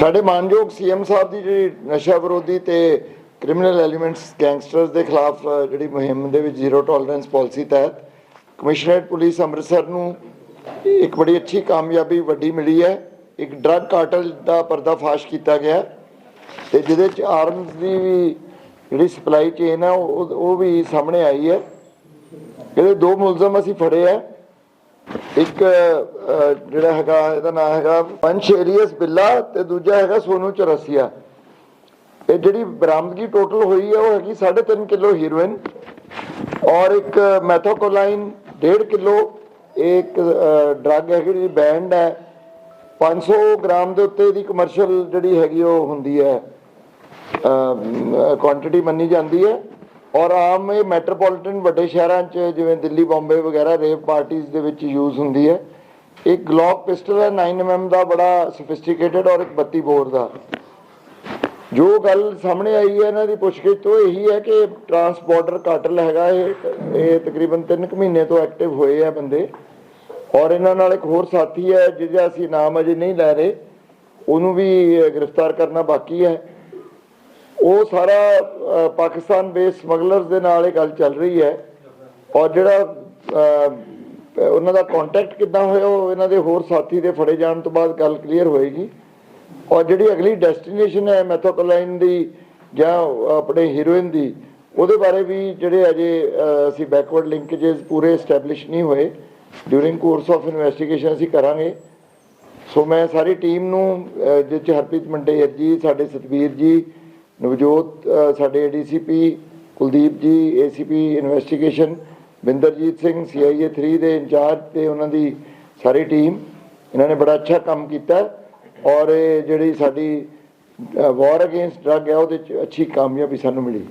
ਸਾਡੇ ਮਾਨਯੋਗ ਸੀਐਮ ਸਾਹਿਬ ਦੀ ਜਿਹੜੀ ਨਸ਼ਾ ਵਿਰੋਧੀ ਤੇ ਕ੍ਰਿਮੀਨਲ ਐਲੀਮੈਂਟਸ ਗੈਂਗਸਟਰਸ ਦੇ ਖਿਲਾਫ ਜਿਹੜੀ ਮੁਹਿੰਮ ਦੇ ਵਿੱਚ ਜ਼ੀਰੋ ਟੋਲਰੈਂਸ ਪਾਲਿਸੀ ਤਹਿਤ ਕਮਿਸ਼ਨਰੇਟ ਪੁਲਿਸ ਅੰਮ੍ਰਿਤਸਰ ਨੂੰ ਇੱਕ ਬੜੀ ਅੱਛੀ ਕਾਮਯਾਬੀ ਵੱਡੀ ਮਿਲੀ ਹੈ। ਇੱਕ ਡਰੱਗ ਕਾਰਟਲ ਦਾ ਪਰਦਾਫਾਸ਼ ਕੀਤਾ ਗਿਆ ਤੇ ਜਿਹਦੇ ਚ ਆਰਮਸ ਦੀ ਵੀ ਜਿਹੜੀ ਸਪਲਾਈ ਚੇਨ ਹੈ, ਉਹ ਉਹ ਵੀ ਸਾਹਮਣੇ ਆਈ ਹੈ। ਇਹਦੇ ਦੋ ਮੁਲਜ਼ਮ ਅਸੀਂ ਫੜੇ ਆ ਇੱਕ ਜਿਹੜਾ ਹੈਗਾ, ਇਹਦਾ ਨਾਮ ਹੈਗਾ ਪੰਚ ਏਰੀਅਸ ਬਿੱਲਾ ਤੇ ਦੂਜਾ ਹੈਗਾ ਸੋਨੂ ਚਰਸੀਆ। ਇਹ ਜਿਹੜੀ ਬਰਾਮਦਗੀ ਟੋਟਲ ਹੋਈ ਹੈ ਉਹ ਹੈਗੀ 3.5 ਕਿਲੋ ਹੀਰੋਇਨ ਔਰ ਇੱਕ ਮੈਥੋਕੋਲਾਈਨ 1.5 ਕਿਲੋ। ਇੱਕ ਡਰੱਗ ਹੈਗੀ ਜਿਹੜੀ ਬੈਂਡ ਹੈ। 500 ਗ੍ਰਾਮ ਦੇ ਉੱਤੇ ਦੀ ਕਮਰਸ਼ੀਅਲ ਜਿਹੜੀ ਹੈਗੀ ਉਹ ਹੁੰਦੀ ਹੈ। ਕੁਆਂਟੀਟੀ ਮੰਨੀ ਜਾਂਦੀ ਹੈ। ਔਰ ਆਮ ਇਹ ਮੈਟਰੋਪੋਲੀਟਨ ਵੱਡੇ ਸ਼ਹਿਰਾਂ 'ਚ ਜਿਵੇਂ ਦਿੱਲੀ, ਬੰਬੇ ਵਗੈਰਾ ਰੇਪ ਪਾਰਟੀਆਂ ਦੇ ਵਿੱਚ ਯੂਜ਼ ਹੁੰਦੀ ਹੈ। ਇੱਕ ਗਲੌਕ ਪਿਸਟਲ ਹੈ 9mm ਦਾ ਬੜਾ ਸੋਫਿਸਟੀਕੇਟਡ ਔਰ ਇੱਕ 32 ਬੋਰ ਦਾ। ਜੋ ਗੱਲ ਸਾਹਮਣੇ ਆਈ ਹੈ, ਇਹਨਾਂ ਦੀ ਪੁੱਛਗਿੱਛ ਤੋਂ ਇਹੀ ਹੈ ਕਿ ਟਰਾਂਸਪੋਰਟਰ ਕਾਟਲ ਹੈਗਾ ਇਹ ਇਹ ਤਕਰੀਬਨ 3 ਮਹੀਨੇ ਤੋਂ ਐਕਟਿਵ ਹੋਏ ਆ ਬੰਦੇ। ਔਰ ਇਹਨਾਂ ਨਾਲ ਇੱਕ ਹੋਰ ਸਾਥੀ ਹੈ, ਜਿਹਦਾ ਅਸੀਂ ਨਾਮ ਅਜੇ ਨਹੀਂ ਲੈ ਰਹੇ, ਉਹਨੂੰ ਵੀ ਗ੍ਰਿਫਤਾਰ ਕਰਨਾ ਬਾਕੀ ਹੈ। ਉਹ ਸਾਰਾ ਪਾਕਿਸਤਾਨ ਬੇਸ ਸਮਗਲਰਸ ਦੇ ਨਾਲ ਇਹ ਗੱਲ ਚੱਲ ਰਹੀ ਹੈ। ਔਰ ਜਿਹੜਾ ਉਹਨਾਂ ਦਾ ਕੰਟੈਕਟ ਕਿੱਦਾਂ ਹੋਇਆ, ਉਹ ਇਹਨਾਂ ਦੇ ਹੋਰ ਸਾਥੀ ਦੇ ਫੜੇ ਜਾਣ ਤੋਂ ਬਾਅਦ ਗੱਲ ਕਲੀਅਰ ਹੋਏਗੀ। ਔਰ ਜਿਹੜੀ ਅਗਲੀ ਡੈਸਟੀਨੇਸ਼ਨ ਹੈ ਮੈਥੋਕੋਲਾਈਨ ਦੀ ਜਾਂ ਆਪਣੇ ਹੀਰੋਇਨ ਦੀ, ਉਹਦੇ ਬਾਰੇ ਵੀ ਜਿਹੜੇ ਅਜੇ ਅਸੀਂ ਬੈਕਵਰਡ ਲਿੰਕੇजेस ਪੂਰੇ ਐਸਟੈਬਲਿਸ਼ ਨਹੀਂ ਹੋਏ। ਡਿਊਰਿੰਗ ਕੋਰਸ ਆਫ ਇਨਵੈਸਟੀਗੇਸ਼ਨ ਅਸੀਂ ਕਰਾਂਗੇ। ਸੋ ਮੈਂ ਸਾਰੀ ਟੀਮ ਨੂੰ ਜਿਸ 'ਚ ਹਰਪ੍ਰੀਤ ਮੰਡੇਰ ਜੀ, ਸਾਡੇ ਸਤਵੀਰ ਜੀ ਨਵਜੋਤ ਅਹ, ਸਾਡੇ DCP Kuldeep ji ACP investigation Binderjit Singh CIA 3 ਦੇ ਇੰਚਾਰਜ ਤੇ ਉਹਨਾਂ ਦੀ ਸਾਰੀ ਟੀਮ ਇਹਨਾਂ ਨੇ ਬੜਾ ਅੱਛਾ ਕੰਮ ਕੀਤਾ ਔਰ ਇਹ ਜਿਹੜੀ ਸਾਡੀ ਵਾਰ ਅਗੇਂਸਟ ਡਰੱਗ ਹੈ ਉਹਦੇ 'ਚ ਅੱਛੀ ਕਾਮਯਾਬੀ ਸਾਨੂੰ ਮਿਲੀ।